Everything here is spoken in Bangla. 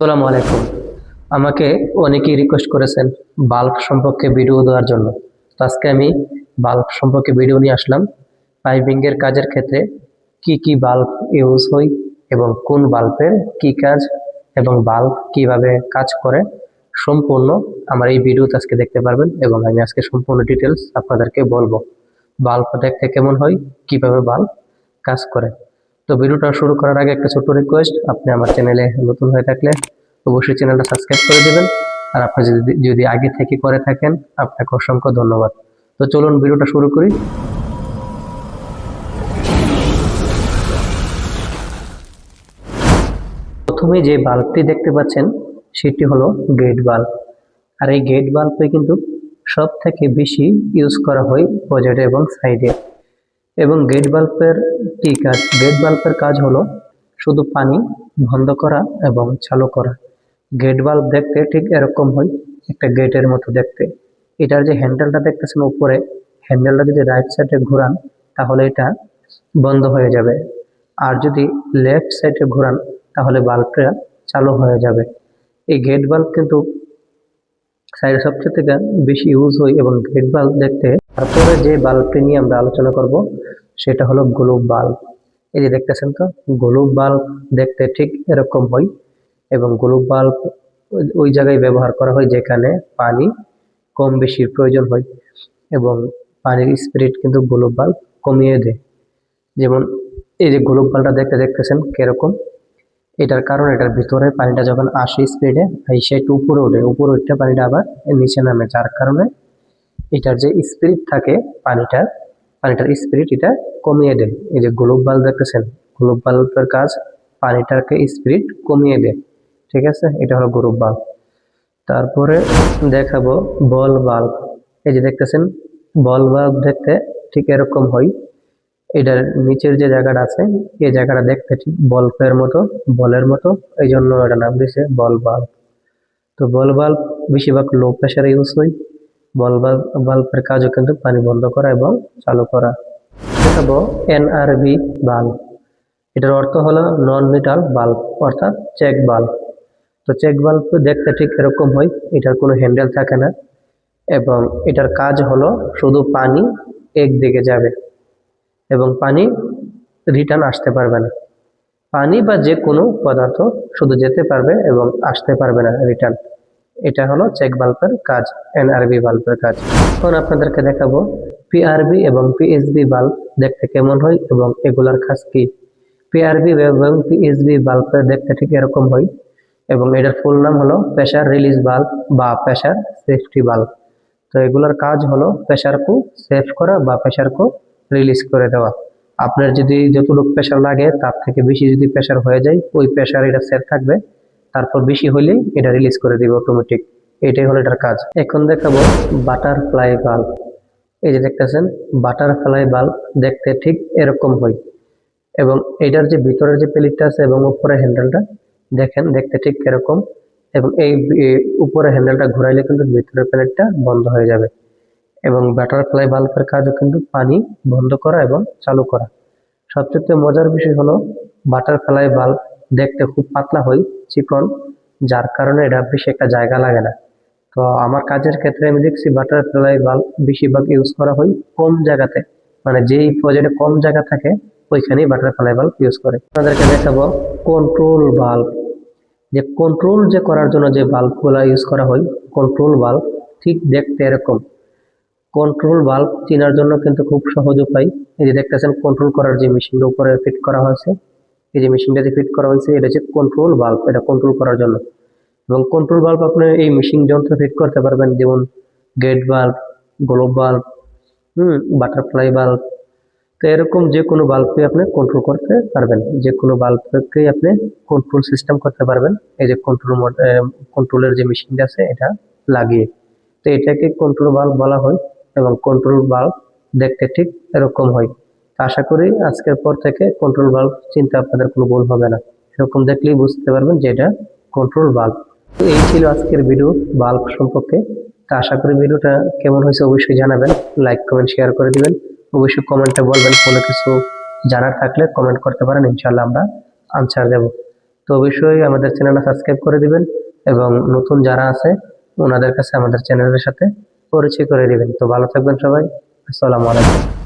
আসসালামু আলাইকুম। আমাকে অনেকেই রিকোয়েস্ট করেছেন বাল্ব সম্পর্কে ভিডিও দেওয়ার জন্য। তো আজকে আমি বাল্ব সম্পর্কে ভিডিও নিয়ে আসলাম। পাইপিংয়ের কাজের ক্ষেত্রে কি কি বাল্ব ইউজ হয় এবং কোন বাল্বের কি কাজ এবং বাল্ব কীভাবে কাজ করে সম্পূর্ণ আমার এই ভিডিওতে আজকে দেখতে পারবেন এবং আমি আজকে সম্পূর্ণ ডিটেলস আপনাদেরকে বলব। বাল্ব দেখতে কেমন হয়, কীভাবে বাল্ব কাজ করে। তো ভিডিওটা শুরু করার আগে একটা ছোট্ট রিকোয়েস্ট আপনি আমার চ্যানেলে নতুন হয়ে থাকলে অবশ্যই চ্যানেলটা সাবস্ক্রাইব করে দেবেন। আর আপনি যদি যদি আগে থেকে করে থাকেন, আপনাকে অসংখ্য ধন্যবাদ। তো চলুন ভিডিওটা শুরু করি। প্রথমে যে বাল্বটি দেখতে পাচ্ছেন, সেটি হলো গেট বাল্ব আর এই গেট বাল্বে কিন্তু সব থেকে বেশি ইউজ করা হয় প্রজেক্টে এবং সাইডে এবং গেট বাল্বের কি কাজ? গেট বাল্বের কাজ হলো শুধু পানি বন্ধ করা এবং চালু করা। গেট বাল্ব দেখতে ঠিক এরকম হয় একটা গেটের মতো দেখতে। এটার যে হ্যান্ডেলটা দেখতেছেন উপরে হ্যান্ডেলটা যদি রাইট সাইডে ঘোরান, তাহলে এটা বন্ধ হয়ে যাবে। আর যদি লেফট সাইডে ঘোরান, তাহলে বাল্বটা চালু হয়ে যাবে। এই গেট বাল্ব কিন্তু সাইডে সবচেয়ে থেকে বেশি ইউজ হয় এবং গেট বাল্ব দেখতে তারপরে যে বাল্বটি নিয়ে আমরা আলোচনা করব, সেটা হলো গ্লোব বাল্ব এই যে দেখতেছেন তো গ্লোব বাল্ব দেখতে ঠিক এরকম হয় এবং গ্লোব বাল্ব ওই- জায়গায় ব্যবহার করা হয় যেখানে পানি কম বেশি প্রয়োজন হয় এবং পানির স্পিরিট কিন্তু গ্লোব বাল্ব কমিয়ে দেয়। যেমন এই যে গ্লোব বাল্বটা দেখতে দেখতেছেন কীরকম, এটার কারণ এটার ভিতরে পানিটা যখন আসে স্পিডে আইসে একটু উপরে ওঠে, উপরে উঠতে পানিটা আবার নিচে নামে, যার কারণে এটার যে স্পিরিট থাকে পানিটার পানিটার স্পিরিট এটা কমিয়ে দেয়। এই যে গ্লোব বাল্ব দেখতেছেন গ্লোব বাল্বের কাজ পানিটাকে স্পিরিট কমিয়ে দেয়। ঠিক আছে? এটা হলো গ্লোব বাল্ব তারপরে দেখাবো বল বাল্ব এই যে দেখতেছেন, বল বাল্ব দেখতে ঠিক এরকম হয়। এটার নিচের যে জায়গাটা আছে, এই জায়গাটা দেখতে ঠিক বল্বের মতো, বলের মতো। এই জন্য এটা নাম দিয়েছে বল বাল্ব তো বল বাল্ব বেশিরভাগ লো প্রেশারে ইউজ হয়। বল বাল্বের কাজও কিন্তু পানি বন্ধ করা এবং চালু করা। দেখাবো এনআরবি বাল্ব। এটার অর্থ হলো নন মেটাল বাল্ব অর্থাৎ চেক বাল্ব তো চেক বাল্ব দেখতে ঠিক এরকম হয়, এটার কোনো হ্যান্ডেল থাকে না। এবং এটার কাজ হলো শুধু পানি একদিকে যাবে এবং পানি রিটার্ন আসতে পারবে না। পানি বা যে কোনো পদার্থ শুধু যেতে পারবে এবং আসতে পারবে না রিটার্ন এটা হলো চেক বাল্বের কাজ, এনআরবি বাল্বের কাজ। এখন আপনাদেরকে দেখাবো পিআরবি এবং পিএসবি বাল্ব দেখতে কেমন হয় এবং এগুলার কাজ কি। পিআরবি এবং পিএসবি বাল্বের দেখতে ঠিক এরকম হয় এবং এটার ফুল নাম হলো প্রেশার রিলিজ বাল্ব বা প্রেশার সেফটি বাল্ব তো এগুলোর কাজ হলো প্রেশারকে সেভ করা বা প্রেশারকে রিলিজ করে দেওয়া। আপনার যদি যতটুকু প্রেশার লাগে, তার থেকে বেশি যদি প্রেশার হয়ে যায়, ওই প্রেশার এটা সেভ থাকবে। তারপর বেশি হলে এটা রিলিজ করে দিবে অটোমেটিক এটাই হলো এটার কাজ। এখন দেখাবো বাটারফ্লাই বাল্ব এই যে দেখতেছেন বাটারফ্লাই বাল্ব দেখতে ঠিক এরকম হয়। এবং এটার যে ভিতরের যে প্লেটটা আছে এবং উপরের হ্যান্ডেলটা দেখেন, দেখতে ঠিক এরকম। এবং এই উপরের হ্যান্ডেলটা ঘুরাইলে কিন্তু ভিতরের প্লেটটা বন্ধ হয়ে যাবে। এবং বাটারফ্লাই বাল্বের কাজও কিন্তু পানি বন্ধ করা এবং চালু করা। সবচেয়ে মজার বিষয় হলো বাটারফ্লাই বাল্ব দেখতে খুব পাতলা হয় চিকন, যার কারণে এটা বেশি একটা জায়গা লাগে না। তো আমার কাজের ক্ষেত্রে আমি দেখছি বাটারফ্লাই বাল্ব বেশিরভাগ ইউজ করা হয় কম জায়গাতে। মানে যেই প্রজেক্টে কম জায়গা থাকে, ওইখানেই বাটারফ্লাই বাল্ব ইউজ করে। আপনাদেরকে দেখাবো কন্ট্রোল বাল্ব যে কন্ট্রোল যে করার জন্য যে বাল্বগুলো ইউজ করা হয় কন্ট্রোল বাল্ব ঠিক দেখতে এরকম। কন্ট্রোল বাল্ব চেনার জন্য কিন্তু খুব সহজ উপায়। এই যে দেখতেছেন কন্ট্রোল করার যে মেশিনটা উপরে ফিট করা হয়েছে এই যে মেশিনটা যে ফিট করা হয়েছে, এটা হচ্ছে কন্ট্রোল বাল্ব এটা কন্ট্রোল করার জন্য। এবং কন্ট্রোল বাল্ব আপনি এই মেশিন যন্ত্র ফিট করতে পারবেন, যেমন গেট বাল্ব গ্লোব বাল্ব হুম বাটারফ্লাই বাল্ব তো এরকম যে কোনো বাল্বকে আপনি কন্ট্রোল করতে পারবেন। যে কোনো বাল্বকেই আপনি কন্ট্রোল সিস্টেম করতে পারবেন। এই যে কন্ট্রোল কন্ট্রোলের যে মেশিনটা আছে, এটা লাগিয়ে। তো এটাকে কন্ট্রোল বাল্ব বলা হয় এবং কন্ট্রোল বাল্ব দেখতে ঠিক এরকম হয়। আশা করি আজকের পর থেকে কন্ট্রোল বাল্ব চিন্তা আপনাদের কোনো ভুল হবে না। এরকম দেখলেই বুঝতে পারবেন যে এটা কন্ট্রোল বাল্ব তো এই ছিল আজকের ভিডিও বাল্ব সম্পর্কে। তো আশা করি ভিডিওটা কেমন হয়েছে অবশ্যই জানাবেন। লাইক কমেন্ট শেয়ার করে দিবেন। অবশ্যই কমেন্টে বলবেন কোনো কিছু জানার থাকলে কমেন্ট করতে পারেন ইনশাল্লাহ আমরা আনসার দেব। তো অবশ্যই আমাদের চ্যানেলটা সাবস্ক্রাইব করে দিবেন এবং নতুন যারা আছে, ওনাদের কাছে আমাদের চ্যানেলের সাথে পরিচয় করে দিবেন। তো ভালো থাকবেন সবাই। আসসালামু আলাইকুম।